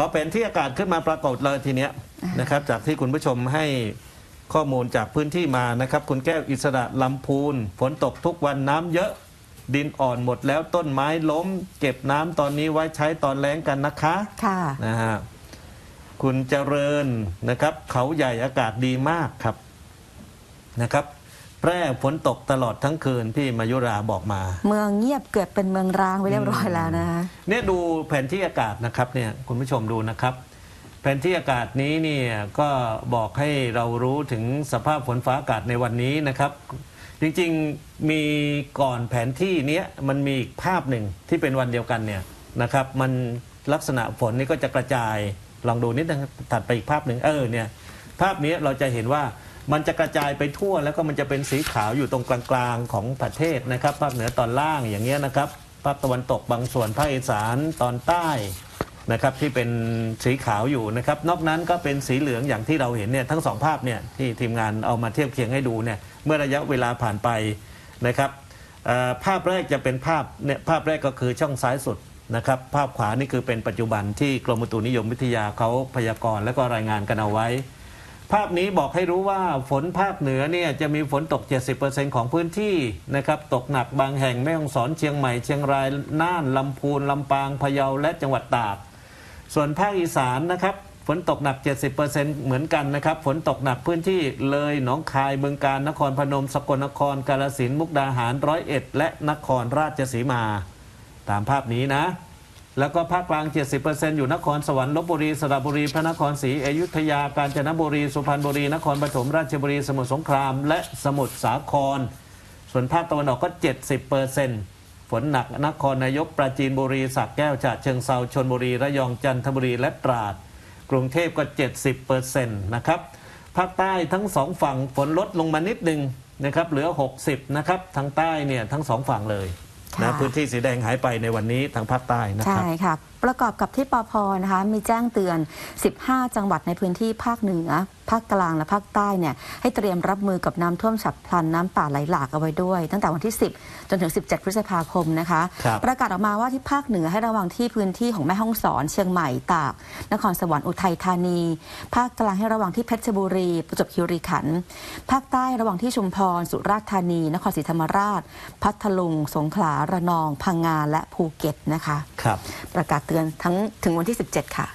ขอแผนที่อากาศขึ้นมาปรากฏเลยทีเนี้ยนะครับ จากที่คุณผู้ชมให้ข้อมูลจากพื้นที่มานะครับ คุณแก้วอิสระลำพูนฝนตกทุกวันน้ำเยอะดินอ่อนหมดแล้วต้นไม้ล้ม เก็บน้ำตอนนี้ไว้ใช้ตอนแล้งกันนะคะค่ะนะฮะคุณเจริญนะครับ เขาใหญ่อากาศดีมากครับนะครับ แพร่ฝนตกตลอดทั้งคืนพี่มายุราบอกมา เมืองเงียบเกือบเป็นเมืองร้างไปเรียบร้อยแล้วนะคะเนี่ยดูแผนที่อากาศนะครับเนี่ยคุณผู้ชมดูนะครับ แผนที่อากาศนี้เนี่ยก็บอกให้เรารู้ถึงสภาพฝนฟ้าอากาศในวันนี้นะครับ จริงๆมีก่อนแผนที่เนี้ยมันมีอีกภาพหนึ่งที่เป็นวันเดียวกันเนี่ยนะครับ มันลักษณะฝนนี่ก็จะกระจายลองดูนิดนึงถัดไปอีกภาพหนึ่งเออเนี่ยภาพนี้เราจะเห็นว่า มันจะกระจายไปทั่วแล้วก็มันจะเป็นสีขาวอยู่ตรงกลางๆของประเทศนะครับ ภาคเหนือตอนล่างอย่างเงี้ยนะครับ ภาคตะวันตกบางส่วนภาคอีสานตอนใต้นะครับที่เป็นสีขาวอยู่นะครับ นอกนั้นก็เป็นสีเหลืองอย่างที่เราเห็นเนี่ยทั้งสองภาพเนี่ยที่ทีมงานเอามาเทียบเคียงให้ดูเนี่ยเมื่อระยะเวลาผ่านไปนะครับภาพแรกจะเป็นภาพเนี่ยภาพแรกก็คือช่องซ้ายสุดนะครับภาพขวานี่คือเป็นปัจจุบันที่กรมอุตุนิยมวิทยาเขาพยากรณ์และก็รายงานกันเอาไว้ ภาพนี้บอกให้รู้ว่าฝนภาคเหนือเนี่ยจะมีฝนตก 70%ของพื้นที่นะครับตกหนักบางแห่งแม่ฮ่องสอนเชียงใหม่เชียงราย น่านลำพูนลำปางพะเยาและจังหวัดตาก ส่วนภาคอีสานนะครับฝนตกหนัก 70%เหมือนกันนะครับ ฝนตกหนักพื้นที่เลยหนองคายบึงกาฬนครพนม สกลนคร กาฬสินธุ์มุกดาหารร้อยเอ็ดและนครราชสีมา ตามภาพนี้นะ แล้วก็ภาคกลาง 70%อยู่นครสวรรค์ลบบุรีสระบุรี พระนครศรีอยุธยา กาญจนบุรี สุพรรณบุรี นครปฐมราชบุรี สมุทรสงคราม และสมุทรสาคร ส่วนภาคตะวันออกก็ 70%ฝนหนักนครนายกปราจีนบุรีสักแก้วฉะเชิงเซาชนบุรีระยองจันทบุรีและตราด กรุงเทพก็ 70%นะครับภาคใต้ทั้งสองฝั่งฝนลดลงมานิดนึงนะครับเหลือ 60นะครับทางใต้เนี่ยทั้งสองฝั่งเลย นะค่ะพื้นที่สีแดงหายไปในวันนี้ทางภาคใต้นะคใช่รับค่ะ ประกอบกับที่ปพนะคะมีแจ้งเตือน 15 จังหวัดในพื้นที่ภาคเหนือ ภาคกลางและภาคใต้เนี่ยให้เตรียมรับมือกับน้ำท่วมฉับพลันน้ำป่าไหลหลากเอาไว้ด้วย ตั้งแต่วันที่ 10 จนถึง 17 พฤษภาคมนะคะ ครับประกาศออกมาว่าที่ภาคเหนือให้ระวังที่พื้นที่ของแม่ฮ่องสอน เชียงใหม่ตาก นครสวรรค์อุทัยธานี ภาคกลางให้ระวังที่เพชรบุรี ประจวบคีรีขันธ์ภาคใต้ระวังที่ชุมพร สุราษฎร์ธานี นครศรีธรรมราช พัทลุง สงขลาระนอง พังงาและภูเก็ตนะคะ ครับ ประกาศเตือนทั้งถึงวันที่ 17 ค่ะ